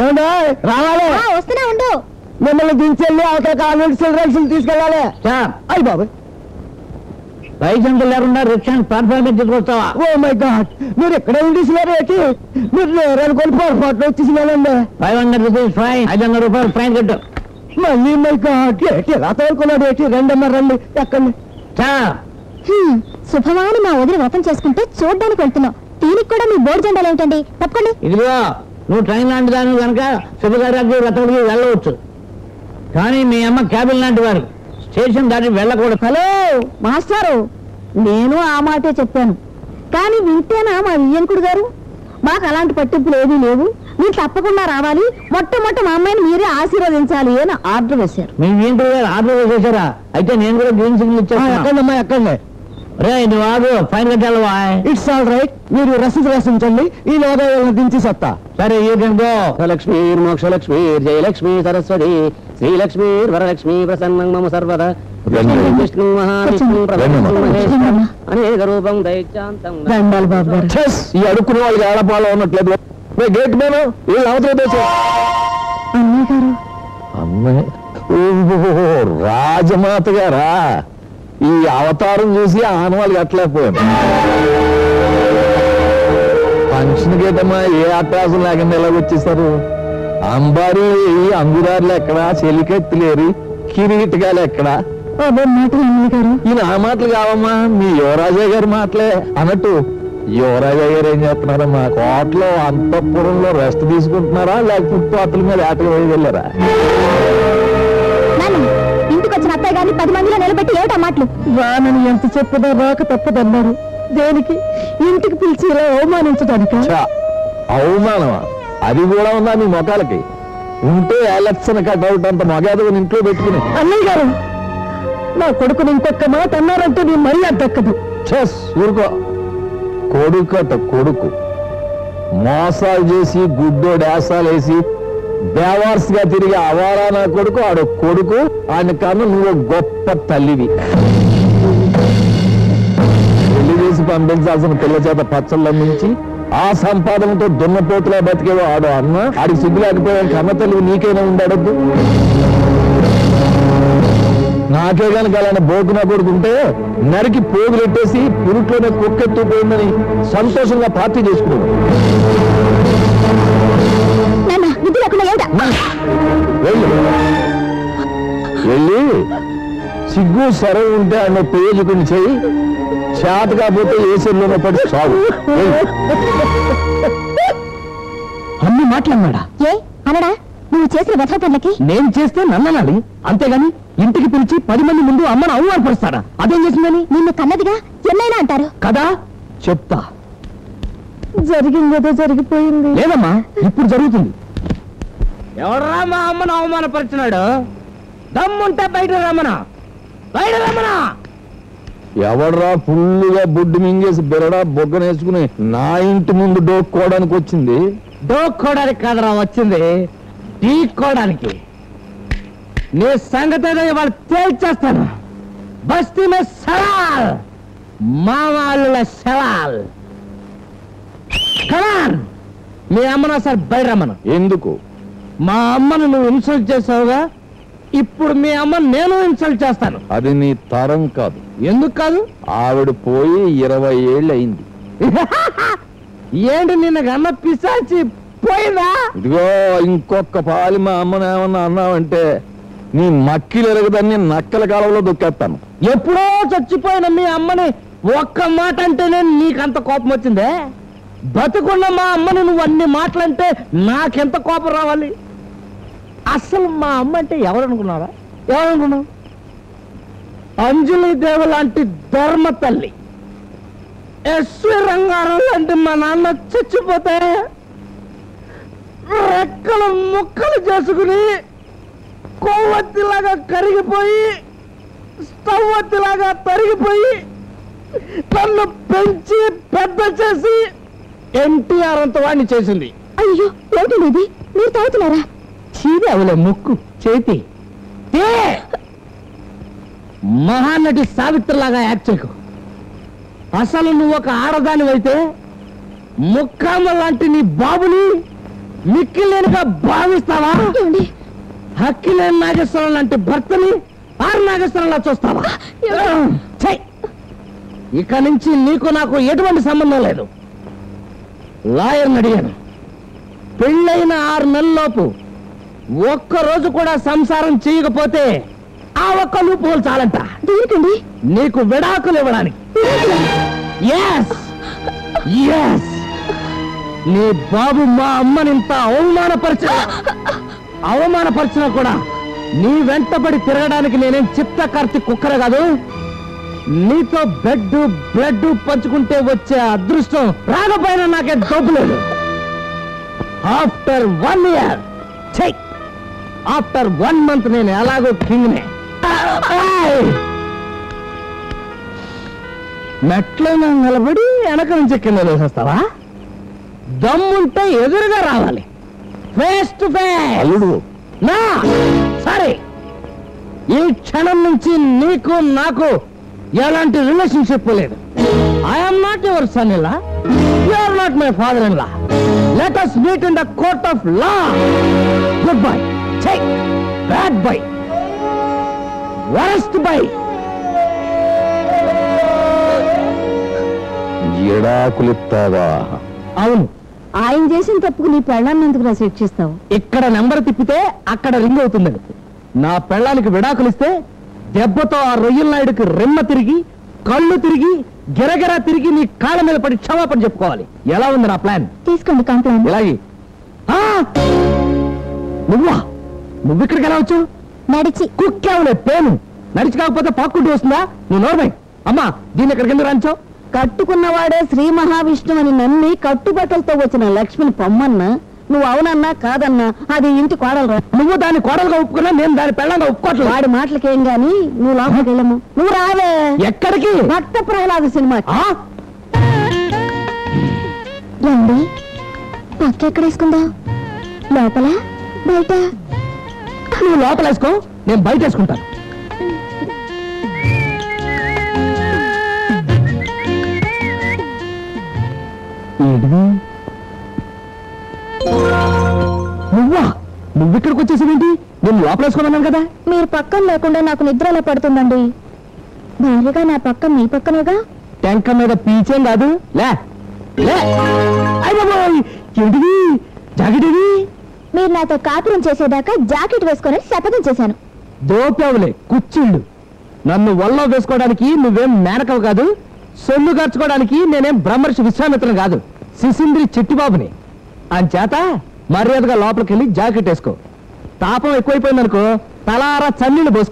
ఏమండి? రావాలి. ఆ, వస్తూనే ఉండు. మిమ్మల్ని దించెళ్ళి అవతల కాన్వెంట్ చిల్డ్రన్స్ తీసుకెళ్ళాలి. అయ్యి బాబు లైసెన్స్ లేకుండా రిక్షాని ప్లాట్ఫామ్ మీద తీసుకొస్తావా ఓ మై గాడ్. మీరు ఎక్కడ ఉండిసినారు ఏంటి మీరు లేరనుకొని పొరపాట్లు వచ్చేసినానండి ఫైవ్ హండ్రెడ్ రూపీస్ ఫైన్ ఐదు వందల రూపాయలు ఫైన్ కట్టు. మళ్ళీ మై గాడ్. ఏంటి ఎలా తోలుకున్నాడు? ఏంటి రండమ్మ రండి. ఎక్కండి. శుభమాని మా వదిలి వ్రతం చేసుకుంటే చూడ్డానికి వెళ్తున్నాం. దీనికి కూడా మీ బోర్డు జెండాలు ఏంటండి తప్పకండి. ఇదిగో నువ్వు ట్రైన్ లాంటి దాని కనుక శుభకార్యానికి రథముడికి వెళ్ళవచ్చు. కానీ మీ అమ్మ క్యాబిన్ లాంటి వారు స్టేషన్ దాటి వెళ్ళకూడదు. హలో మాస్టారు నేను ఆ మాటే చెప్పాను. కానీ వింటేనా మా వియ్యంకుడు గారు? మాకు అలాంటి పట్టింపులు ఏమీ లేవు. మీరు తప్పకుండా రావాలి. మొట్టమొదట మా అమ్మాయిని మీరే ఆశీర్వదించాలి అని ఆర్డర్ వేశారు. మీ ఇంటి గారు ఆర్డర్ చేశారా అయితే నేను కూడా గ్రీన్ సిగ్నల్ ఇచ్చేస్తాను ఎక్కండమ్మా ఎక్కండి. రే నువ్వు ఆగు ఫైన్ కట్టాలి వాయ్. ఇట్స్ ఆల్ రైట్ మీరు రసీదు రాసించండి ఈ లోగా దించి సత్తా. సరే you can go Lakshmi Mokshalakshmi Jayalakshmi Saraswati Srilakshmi Varalakshmi ప్రసన్నం మమ సర్వద. విష్ణు మహావిష్ణు. అనేక రూపం దైత్యాంతం. ఈ అడుక్కునే వాళ్ళకి ఉన్నట్లేదు. గేట్ మేను వీళ్ళు అవతల తెచ్చు అన్నయ్య గారు. అమ్మాయి ఓహో రాజమాత గారా? ఈ అవతారం చూసి ఆనవాళ్ళు కట్టలేకపోయాను ఫంక్షన్ గేటమ్మా ఏ అట్రాసం లేకుండా ఎలా వచ్చేసారు? అంబారీ అంగుదారులు ఎక్కడా? చెలికెత్తులేరు కిరీటకాలు ఎక్కడా? ఈయన ఆ మాటలు కావమ్మా మీ యువరాజయ్య గారి మాటలే అన్నట్టు. యువరాజయ్య గారు ఏం చేస్తున్నారమ్మా కోటలో అంతఃపురంలో రెస్ట్ తీసుకుంటున్నారా? లేకపోతే అతల మీద ఆటలు నాన్న గారిని పది మందిలో నిలబెట్టి ఏమిటా మాటలు? రానని ఎంత చెప్పదా రాక తప్పదన్నారు. దేనికి? ఇంటికి పిలిచి ఇలా అవమానించడానికి? అవమానమా? అది కూడా ఉందా మీ మొఖాలకి? ఉంటే ఎలక్షన్ కట్అవుట్ అంత మగాదవని ఇంట్లో పెట్టుకుని. అన్నయ్య గారు నా కొడుకుని ఇంకొక మాట అన్నారంటే నీ మర్యాద దక్కదు. చెస్ ఊరుకో. కొడుకట కొడుకు. మోసాలు చేసి గుడ్డో డాసాలు వేసి బేవార్స్గా తిరిగి అవారా నా కొడుకు ఆడు కొడుకు ఆయన కన్నా నువ్వు గొప్ప తల్లివి. పెళ్ళి చేసి పంపించాల్సిన పిల్ల చేత పచ్చళ్ళ నుంచి ఆ సంపాదనతో దున్నపోతులా బతికేవో ఆడు అన్న ఆడికి సిగ్గు లేకపోయా కన్న తల్లి నీకైనా ఉండడద్దు నాకే గనక అలానే బోకు నా కొడుకుంటే నరికి పోగులెట్టేసి పురుట్లోనే కుక్కెత్తుపోయిందని సంతోషంగా పార్టీ చేసుకున్నాడు. బుద్ధి లేకుండా ఏమిటా? వెళ్ళి. వెళ్ళి సిగ్గు సరం ఉంటే అన్న పేజుకుని చెయ్యి. చేత కాకపోతే ఏ సెల్లోనే పడి చావు. వెళ్ళు. అన్ని మాట్లాడినాడా ఏ? అనడా? నువ్వు చేసిన వ్యథాపనులకి నేను చేస్తే నన్ననాలి అంతేగాని ఇంటికి పిలిచి పది మంది ముందు అమ్మను అవమానపరుస్తాడా అదేం చేసిందని? నిన్ను కన్నదిగా ఎన్నైనా అంటారు. కదా? చెప్తా. జరిగిందేదో జరిగిపోయింది. లేదమ్మా ఇప్పుడు జరుగుతుంది. ఎవడరా మా అమ్మను అవమానపరిచినాడు? దమ్ముంటే బయట రమ్మనా బయట రమ్మనా ఎవడ్రా ఫుల్లుగా బుడ్డు మింగేసి బిరడా బొగ్గనేసుకుని నా ఇంటి ముందు డోక్కోవడానికి వచ్చింది? డోక్కోడానికి కాదురా వచ్చింది. ఢీక్కోడానికి నీ సంగతి ఏదో ఇవాళ తేల్చేస్తాను. బస్తీ మే సవాల్ మా వాళ్ళ సవాల్ కమాన్! మీ అమ్మను ఒకసారి బయట రమ్మను ఎందుకు? మా అమ్మను నువ్వు ఇన్సల్ట్ చేసావుగా ఇప్పుడు మీ అమ్మ నేను ఇన్సల్ట్ చేస్తాను. అది నీ తరం కాదు. ఎందుకు కాదు? ఆవిడ పోయి ఇరవై ఏళ్ళు అయింది ఏంటి నిన్న గన్న పిశాచి పోయిందా? ఇదిగో ఇంకొక పాలి మా అమ్మను ఏమన్నా అన్నావంటే నీ మక్కిలు ఎరగదని నక్కల కాలంలో దొక్కేస్తాను. ఎప్పుడో చచ్చిపోయిన మీ అమ్మని ఒక్క మాట అంటేనే నీకంత కోపం వచ్చిందే బతుకున్న మా అమ్మని నువ్వు అన్ని మాటలంటే నాకెంత కోపం రావాలి? అసలు మా అమ్మ అంటే ఎవరనుకున్నారా ఎవరనుకున్నావు? అంజలి దేవ లాంటి ధర్మ తల్లి. ఎస్వి రంగారావు లాంటి మా నాన్న చచ్చిపోతే రెక్కలు ముక్కలు చేసుకుని కొవ్వొత్తిలాగా కరిగిపోయి స్టవ్వొత్తిలాగా తరిగిపోయి తను పెంచి పెద్ద చేసి ఎన్టీఆర్ అంత వాడిని చేసింది. అయ్యో ఏమిటండి ఇది మీరు తాగుతున్నారా? చీది అవలే ముక్కు చేతి. ఏ! మహానటి సావిత్రిలాగా యాక్ట్ చేయకు. అసలు నువ్వు ఒక ఆడదానివైతే ముక్కామ లాంటి నీ బాబుని మిక్కిలేనుగా భావిస్తావా? ఏమండి? హక్కిలేని నాగేశ్వరం లాంటి భర్తని ఆరు నాగేశ్వరంలా చూస్తావా? ఛై! ఇక నుంచి నీకు నాకు ఎటువంటి సంబంధం లేదు. లాయర్ని అడిగాను. పెళ్ళైన ఆరు నెలల్లోపు ఒక్క రోజు కూడా సంసారం చేయకపోతే ఆ ఒక్క లూపులు చాలంట. దేనికండి? నీకు విడాకులు ఇవ్వడానికి. నీ బాబు మా అమ్మని ఇంత అవమానపరిచిన అవమానపరిచినా కూడా నీ వెంటబడి తిరగడానికి నేనేం చిత్త కార్తి కుక్కర కాదు? నీతో బెడ్ బ్లడ్ పంచుకుంటే వచ్చే అదృష్టం రాకపోయినా నాకే డబ్బు లేదు. After one year check after one month నేను ఎలాగో కింగ్నే. మెట్లైనా నిలబడి వెనక నుంచి కింద వేసేస్తావా దమ్ముంటే ఎదురుగా రావాలి. ఫేస్ టు ఫేస్ నా సరే. ఈ క్షణం నుంచి నీకు నాకు ఎలాంటి రిలేషన్షిప్ లేదు. ఐఎమ్ నాట్ యువర్ సన్ ఇలా you are not my father in law let us meet in the court of law good bye check bad bye worst bye ఎడాకులిస్తావా అవును. ఆయన చేసిన తప్పుకు నీ పెళ్ళాన్ని ఎందుకు రా శిక్షిస్తావు ఇక్కడ నెంబర్ తిప్పితే అక్కడ రింగ్ అవుతుందని నా పెళ్ళానికి విడాకులు ఇస్తే దెబ్బతో ఆ రొయ్యల నాయుడికి రెమ్మ తిరిగి కళ్ళు తిరిగి గిరగిరా తిరిగి నీ కాళ్ళ మీద పడి క్షమాపణ చెప్పుకోవాలి. ఎలా ఉంది నా ప్లాన్? తీసుకోండి కంప్లైంట్. ఇలాగే. ఆ! నువ్వా? నువ్వు ఇక్కడికి ఎలా వచ్చావు? నడిచి. కుక్కావులే పేను. నడిచి కాకపోతే పాక్కుంటూ వస్తుందా? నువ్వు నోర్మై. అమ్మా దీన్ని ఎక్కడికి ఎందుకు రాంచావు కట్టుకున్నవాడే శ్రీ మహావిష్ణువు అని నమ్మి కట్టుబట్టలతో వచ్చిన లక్ష్మిని పొమ్మన్నా నువ్వు అవునన్నా కాదన్నా అది ఇంటి కోడలు నువ్వు దాన్ని కోడలుగా ఒప్పుకున్నా నేను దాని పెళ్ళంగా ఒప్పుకోవట్లేదు వాడి మాటలకేం గాని నువ్వు లోపలికి వెళ్ళము నువ్వు రావే. ఎక్కడికి? భక్త ప్రహ్లాద సినిమా? రండి. పక్క ఎక్కడ వేసుకుందా? లోపల? బయట? నువ్వు లోపల వేసుకో నేను బయట వేసుకుంటాను. ఏంటిది? నువ్వు ఇక్కడికి వచ్చేసావేంటి? నేను లోపల వేసుకోమన్నాను కదా. మీరు పక్కన లేకుండా నాకు నిద్ర ఎలా పడుతుందండి? భార్యగా నా పక్క మీ పక్కనేగా? టెంక మీద పీచేం కాదు. లే లే. అయ్ బాబోయ్! ఏంటిది జాకెట్ ఇది మీరు నాతో కాపురం చేసేదాకా జాకెట్ వేసుకొని శపథం చేశాను. దోపావులే కుచ్చిళ్ళు నన్ను వల్ల వేసుకోవడానికి నువ్వేం మేనకవు కాదు. సొల్లు ఖర్చుకోవడానికి నేనేం బ్రహ్మర్షి విశ్వామిత్రం కాదు. శిశింద్రి చిట్టిబాబుని. అంచేత మర్యాదగా లోపలికి వెళ్ళి జాకెట్ వేసుకో. తాపం ఎక్కువైపోయిందనుకో తలారా చన్నీళ్ళు పోసుకో.